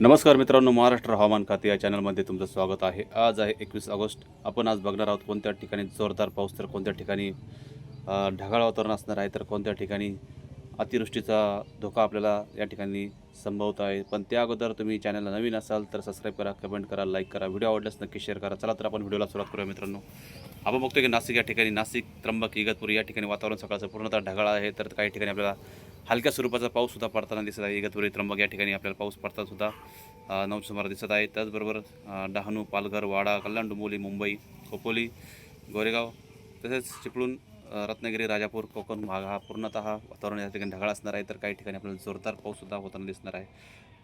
नमस्कार मित्रांनो महाराष्ट्र हवामान खाते या चॅनलमध्ये तुमचं स्वागत आहे. आज आहे एकवीस ऑगस्ट. आपण आज बघणार आहोत कोणत्या ठिकाणी जोरदार पाऊस तर कोणत्या ठिकाणी ढगाळ वातावरण असणार आहे तर कोणत्या ठिकाणी अतिवृष्टीचा धोका आपल्याला या ठिकाणी संभवत आहे. पण त्या अगोदर तुम्ही चॅनलला नवीन असाल तर सबस्क्राईब करा कमेंट करा लाईक करा. व्हिडिओ आवडल्यास नक्की शेअर करा. चला तर आपण व्हिडिओला सुरुवात करूया मित्रांनो. आपण बघतो की नाशिक या ठिकाणी नाशिक त्र्यंबक इगतपूर या ठिकाणी वातावरण सकाळचं पूर्णतः ढगाळ आहे तर काही ठिकाणी आपल्याला हलक्या स्वरूपाचा पाऊस सुद्धा पडताना दिसत आहे. इगतपुरी त्र्यंबक या ठिकाणी आपल्याला पाऊस पडता सुद्धा नऊ सुमार दिसत आहे. त्याचबरोबर डहाणू पालघर वाडा कल्याण डोंबिवली मुंबई खोपोली गोरेगाव तसेच चिपळूण रत्नागिरी राजापूर कोकण भाग हा पूर्णतः वातावरण या ठिकाणी ढगाळ असणार आहे. तर काही ठिकाणी आपल्याला जोरदार पाऊस सुद्धा होताना दिसणार आहे.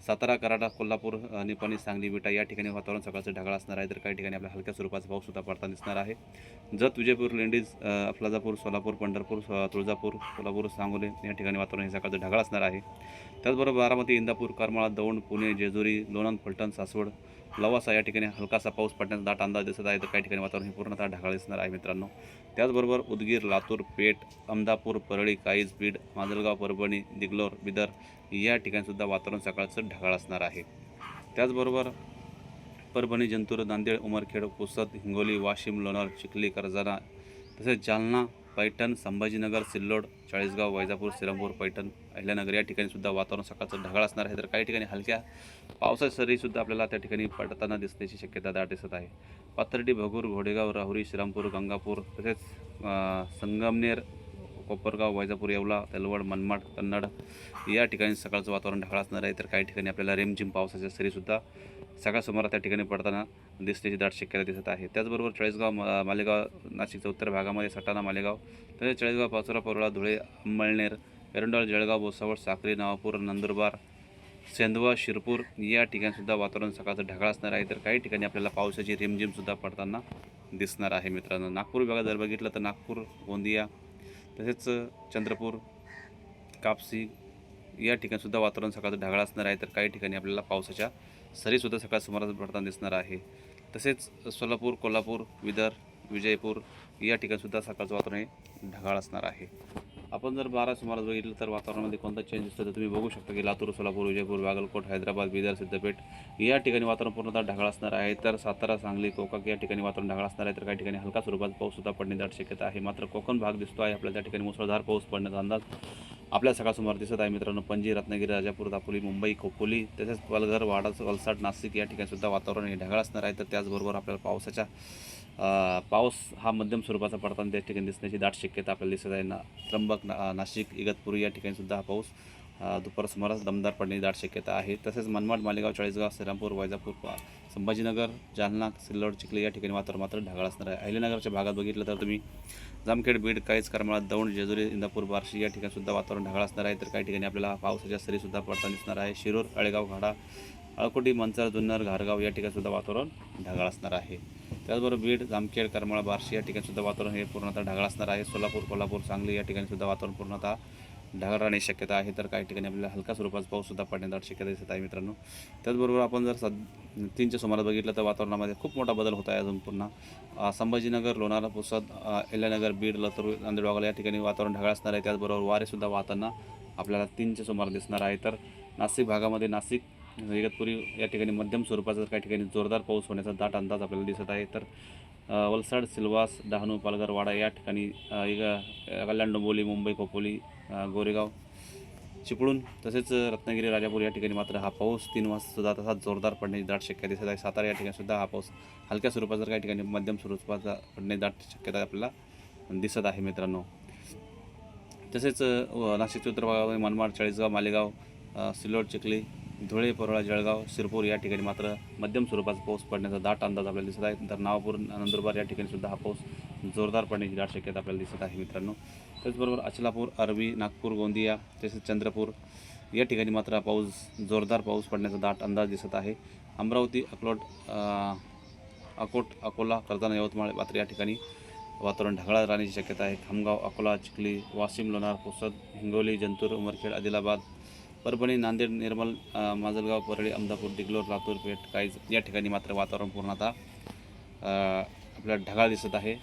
सातारा कराडा कोल्हापूर अ, निपाणी सांगली विटा या ठिकाणी वातावरण सकाळचं ढगाळ असणार आहे. तर काही ठिकाणी आपल्या हलक्या स्वरूपाचा पाऊससुद्धा पडताना दिसणार आहे. जत विजयपूर लेंडीज अफलाजापूर सोलापूर पंढरपूर तुळजापूर कोल्हापूर सांगोले या ठिकाणी वातावरण हे सकाळचं ढगाळ असणार आहे. त्याचबरोबर बारामती इंदापूर करमाळा दौंड पुणे जेजुरी लोणंद फलटण सासवड लवासा या ठिकाणी हलकासा पाऊस पडण्याचा दाट अंदाज दिसत आहे. तर काही ठिकाणी वातावरण हे पूर्णतः ढगाळ दिसणार आहे मित्रांनो. त्याचबरोबर उदगीर लातूर पेठ अमदापूर परळी काईज बीड माजलगाव परभणी दिगलोर बिदर या ठिकाणीसुद्धा वातावरण सकाळचं ढगाळ असणार आहे. त्याचबरोबर परभणी जंतूर नांदेड उमरखेड पुसद हिंगोली वाशिम लोणार चिखली करजाना तसेच जालना पैठण संभाजीनगर सिल्लोड चाळीसगाव वैजापूर श्रीरामपूर पैठण अहिल्यानगर या ठिकाणी सुद्धा वातावरण सकाळचं ढगाळ असणार आहे. तर काही ठिकाणी हलक्या पावसाच्या सरीसुद्धा आपल्याला त्या ठिकाणी पडताना दिसण्याची शक्यता दाट दिसत आहे. पाथर्डी भगूर घोडेगाव राहुरी श्रीरामपूर गंगापूर तसेच संगमनेर कोपरगाव वैजापूर येवला तलवड मनमाड कन्नड या ठिकाणी सकाळचं वातावरण ढगाळ असणार आहे. तर काही ठिकाणी आपल्याला रेमझिम पावसाच्या सरीसुद्धा सकाळ सुमारा त्या ठिकाणी पडताना दिसण्याची दाट शक्यता दिसत आहे. त्याचबरोबर चाळीसगाव मा- मालेगाव नाशिकच्या उत्तर भागामध्ये सटाणा मालेगाव तसेच चाळीसगाव पाचोरा परोळा धुळे अंमळनेर एरंडोळ जळगाव भोसावळ साक्री नवापूर नंदुरबार सेंदवा शिरपूर या ठिकाणीसुद्धा वातावरण सकाळचं ढगाळ असणार आहे. तर काही ठिकाणी आपल्याला पावसाची रिमझिमसुद्धा पडताना दिसणार आहे मित्रांनो. नागपूर विभागात जर बघितलं तर नागपूर गोंदिया तसेच चंद्रपूर कापसी या ठिकाणीसुद्धा वातावरण सकाळचं ढगाळ असणार आहे. तर काही ठिकाणी आपल्याला पावसाच्या सरीसुद्धा सकाळ सुमारास पडताना दिसणार आहे. तसेच सोलापूर कोल्हापूर विदर विजयपूर या ठिकाणीसुद्धा सकाळचं वातावरण हे ढगाळ असणार आहे. आपण जर बारा सुमारास बघितलं तर वातावरणामध्ये कोणता चेंज दिसतो तर तुम्ही बघू शकता की लातूर सोलापूर विजयपूर बागलकोट हैदराबाद बिदर सिद्धपेठ या ठिकाणी वातावरण पूर्णतः ढगाळ असणार आहे. तर सातारा सांगली कोकण या ठिकाणी वातावरण ढगाळ असणार आहे. तर काही ठिकाणी हलका स्वरूपात पाऊस सुद्धा पडण्याची शक्यता आहे. मात्र कोकण भाग दिसतो आहे आपल्याला त्या ठिकाणी मुसळधार पाऊस पडण्याचा अंदाज आपल्या सकाळ दिसत आहे मित्रांनो पणजी रत्नागिरी राजापूर दापोली मुंबई खोपोली तसेच पालघर वाडा वलसाड नाशिक या ठिकाणीसुद्धा वातावरण हे ढगाळ असणार आहे. तर त्याचबरोबर आपल्याला पावसाच्या पाऊस हा मध्यम स्वरूपाचा पडताना त्या ठिकाणी दिसण्याची दाट शक्यता आपल्याला दिसत आहे. ना त्र्यंबक ना नाशिक इगतपुरी या ठिकाणीसुद्धा हा पाऊस दुपार सुमारास दमदार पडण्याची दाट शक्यता आहे. तसेच मनमाड मालेगाव चाळीसगाव श्रीरामपूर वैजापूर संभाजीनगर जालना सिल्लोड चिखली या ठिकाणी वातावरण मात्र ढगाळ असणार आहे. अहिल्यानगरच्या भागात बघितलं तर तुम्ही जामखेड बीड काहीच करमाळा दौंड जेजुरी इंदापूर बार्शी या ठिकाणी सुद्धा वातावरण ढगाळ असणार आहे. तर काही ठिकाणी आपल्याला पावसाच्या सरीसुद्धा पडताना दिसणार आहे. शिरूर अळेगाव घाडा अळकोटी मंचर जुन्नर घारगाव या ठिकाणीसुद्धा वातावरण ढगाळ असणार आहे. त्याचबरोबर बीड जामखेड करमाळा बार्शी या ठिकाणीसुद्धा वातावरण हे पूर्णतः ढगाळ असणार आहे. सोलापूर कोल्हापूर सांगली या ठिकाणी सुद्धा वातावरण पूर्णतः ढगाळ राहण्याची शक्यता आहे. तर काही ठिकाणी आपल्याला हलका स्वरूपाचा पाऊससुद्धा पडण्याची शक्यता दिसत आहे मित्रांनो. त्याचबरोबर आपण जर सद तीनच्या सुमारास बघितलं तर वातावरणामध्ये खूप मोठा बदल होत आहे अजून पुन्हा. संभाजीनगर लोणारा पुसद एल्यानगर बीड लातूर नांदेड या ठिकाणी वातावरण ढगाळ असणार आहे. त्याचबरोबर वारेसुद्धा वाहताना आपल्याला तीनच्या सुमार दिसणार आहे. तर नाशिक भागामध्ये नाशिक इगतपुरी या ठिकाणी मध्यम स्वरूपाचा काही ठिकाणी जोरदार पाऊस होण्याचा दाट अंदाज आपल्याला दिसत आहे. तर वलसाड सिल्वास डहाणू पालघर वाडा या ठिकाणी इग कल्याण डोंबोली मुंबई खोपोली गोरेगाव चिपळूण तसेच रत्नागिरी राजापूर या ठिकाणी मात्र हा पाऊस तीन वाजता सुद्धा जोरदार पडण्याची दाट शक्यता दिसत आहे. सातारा या ठिकाणी सुद्धा हा पाऊस हलक्या स्वरूपाचा काही ठिकाणी मध्यम स्वरूपाचा पडण्याची दाट शक्यता आपल्याला दिसत आहे मित्रांनो. तसेच नाशिकच्या उत्तर भागामध्ये मनमाड चाळीसगाव मालेगाव सिल्लोड चिखली धुळे परोळा जळगाव शिरपूर या ठिकाणी मात्र मध्यम स्वरूपाचा पाऊस पडण्याचा दाट अंदाज आपल्याला दिसत आहे. तर नावापूर नंदुरबार या ठिकाणी सुद्धा हा पाऊस जोरदार पडण्याची दाट शक्यता आपल्याला दिसत आहे मित्रांनो. त्याचबरोबर अचलापूर अरबी नागपूर गोंदिया तसेच चंद्रपूर या ठिकाणी मात्र पाऊस जोरदार पाऊस पडण्याचा दाट अंदाज दिसत आहे. अमरावती अकलोट अकोट अकोला कर्जाना यवतमाळ मात्र या ठिकाणी वातावरण ढगाळ राहण्याची शक्यता आहे. खामगाव अकोला चिखली वाशिम लोणार पुसद हिंगोली जंतूर उमरखेड आदिलाबाद परभणी नांदेड निर्मल माजलगाव परळी अमदापूर दिगलोर लातूर पेठ काहीच या ठिकाणी मात्र वातावरण पूर्णतः आपल्या आपल्याला ढगाळ दिसत आहे.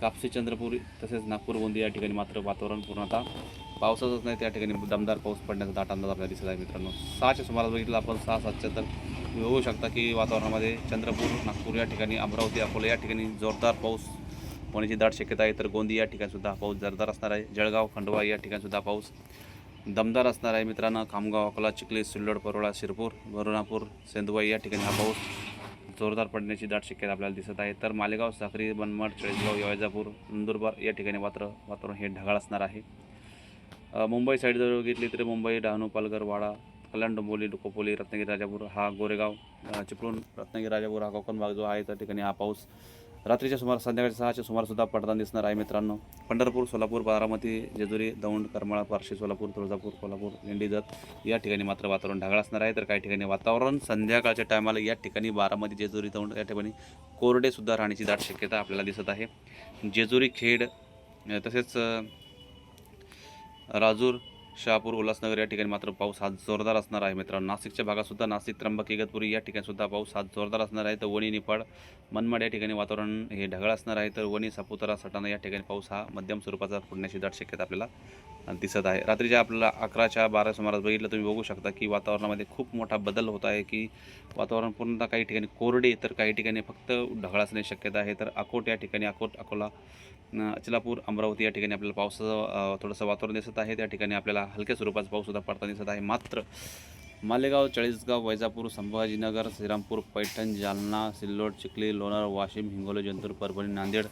कापसी चंद्रपूर तसेच नागपूर गोंदिया या ठिकाणी मात्र वातावरण पूर्णतः पावसाचंच नाही. त्या ठिकाणी दमदार पाऊस पडण्याचा दाट अंदाज आपल्याला दिसत आहे मित्रांनो. सहाच्या सुमारास बघितलं आपण सहा सातच्या तर होऊ बघू शकता की वातावरणामध्ये चंद्रपूर नागपूर या ठिकाणी अमरावती अकोला या ठिकाणी जोरदार पाऊस होण्याची दाट शक्यता आहे. तर गोंदी या ठिकाणीसुद्धा पाऊस जोरदार असणार आहे. जळगाव खंडवा या ठिकाणीसुद्धा पाऊस दमदार असणार आहे मित्रांनो. खामगाव अकोला चिखली सिल्लोड परोळा शिरपूर वरुणापूर सेंदुवाई या ठिकाणी हा पाऊस जोरदार पडण्याची दाट शक्यता आपल्याला दिसत आहे. तर मालेगाव साखरी बनमड चाळीसगाव यवजापूर नंदुरबार या ठिकाणी मात्र वातावरण हे ढगाळ असणार आहे. मुंबई साईड जर बघितली तर मुंबई डहाणू पालघर वाडा कल्याण डोंबोली कोपोली रत्नागिरी राजापूर हा गोरेगाव चिपळूण रत्नागिरी राजापूर हा कोकण भाग जो आहे त्या ठिकाणी हा पाऊस रात्रीच्या सुमार संध्याकाळच्या सहाच्या सुमारसुद्धा पडताना दिसणार आहे मित्रांनो. पंढरपूर सोलापूर बारामती जेजुरी दौंड करमाळा पारशी सोलापूर तुळजापूर कोल्हापूर दिंडी या ठिकाणी मात्र वातावरण ढगाळ असणार आहे. तर काही ठिकाणी वातावरण संध्याकाळच्या टायमाला या ठिकाणी बारामती जेजुरी दौंड या ठिकाणी कोरडेसुद्धा राहण्याची दाट शक्यता आपल्याला दिसत आहे. जेजुरी खेड तसेच राजूर शहापूर उल्हासनगर या ठिकाणी मात्र पाऊस हा जोरदार असणार आहे मित्रांनो. नाशिकच्या भागातसुद्धा नाशिक त्र्यंबक इगतपुरी या ठिकाणी सुद्धा पाऊस हा जोरदार असणार आहे. तर वणी निफाड मनमाड या ठिकाणी वातावरण हे ढगाळ असणार आहे. तर वणी सापुतारा सटाणा या ठिकाणी पाऊस हा मध्यम स्वरूपाचा पडण्याची दाट शक्यता आपल्याला दिसत आहे. रात्रीच्या आपल्याला अकराच्या बारा सुमारास बघितलं तुम्ही बघू शकता की वातावरणामध्ये खूप मोठा बदल होत आहे की वातावरण पूर्णतः काही ठिकाणी कोरडे तर काही ठिकाणी फक्त ढगाळ असण्याची शक्यता आहे. तर अकोट या ठिकाणी अकोट अकोला अचलापूर अमरावती या ठिकाणी आपल्याला पावसाचं थोडंसं वातावरण दिसत आहे. त्या ठिकाणी आपल्याला हलक्या स्वरूपाचा पाऊससुद्धा पडताना दिसत आहे. मात्र मालेगाव चाळीसगाव वैजापूर संभाजीनगर श्रीरामपूर पैठण जालना सिल्लोड चिखली लोणार वाशिम हिंगोली जंतूर परभणी नांदेड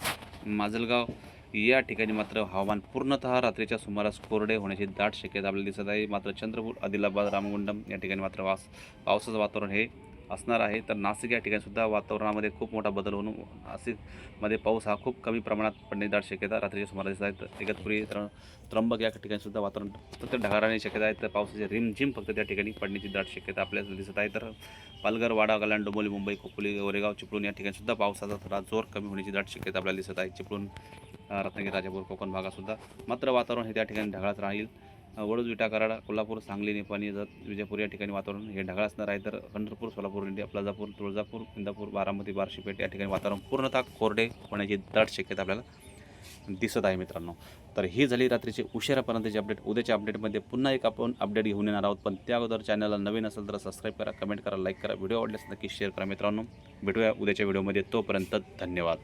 माजलगाव या ठिकाणी मात्र हवामान पूर्णतः रात्रीच्या सुमारास कोरडे होण्याची दाट शक्यता आपल्याला दिसत आहे. मात्र चंद्रपूर आदिलाबाद रामगुंडम या ठिकाणी मात्र वास पावसाचं वातावरण हे असणार आहे. तर नाशिक या ठिकाणीसुद्धा वातावरणामध्ये खूप मोठा बदल होऊन नाशिकमध्ये पाऊस हा खूप कमी प्रमाणात पडण्याची दाट शक्यता रात्रीच्या सुमारास दिसत आहेत इगतपुरी तर त्र्यंबक या ठिकाणीसुद्धा वातावरण फक्त ढगाराने शक्यता आहे. तर पावसाची रिमझिम फक्त त्या ठिकाणी पडण्याची दाट शक्यता आपल्याला दिसत आहे. तर पालघर वाडा कल्याण डोंबोली मुंबई कोपोली गोरेगाव चिपळूण या ठिकाणीसुद्धा पावसाचा थोडा जोर कमी होण्याची दाट शक्यता आपल्याला दिसत आहे. चिपळूण रत्नागिरी राजापूर कोकण भागातसुद्धा मात्र वातावरण हे त्या ठिकाणी ढगाळच राहील. वडूज विटा कराड कोल्हापूर सांगली निपाणी जत विजयपूर या ठिकाणी वातावरण हे ढगाळ असणार आहे. तर पंढरपूर सोलापूर इंडिया प्लाजापूर तुळजापूर इंदापूर बारामती बार्शीपेठ या ठिकाणी वातावरण पूर्णतः कोरडे होण्याची दाट शक्यता आपल्याला दिसत आहे मित्रांनो. तर ही झाली रात्रीची उशिरापर्यंतची अपडेट. उद्याच्या अपडेटमध्ये पुन्हा एक आपण अपडेट घेऊन येणार आहोत. पण त्या अगोदर चॅनलला नवीन असेल तर सबस्क्राईब करा कमेंट करा लाईक करा व्हिडिओ आवडल्यास नक्की शेअर करा मित्रांनो. भेटूया उद्याच्या व्हिडिओमध्ये. तोपर्यंत धन्यवाद.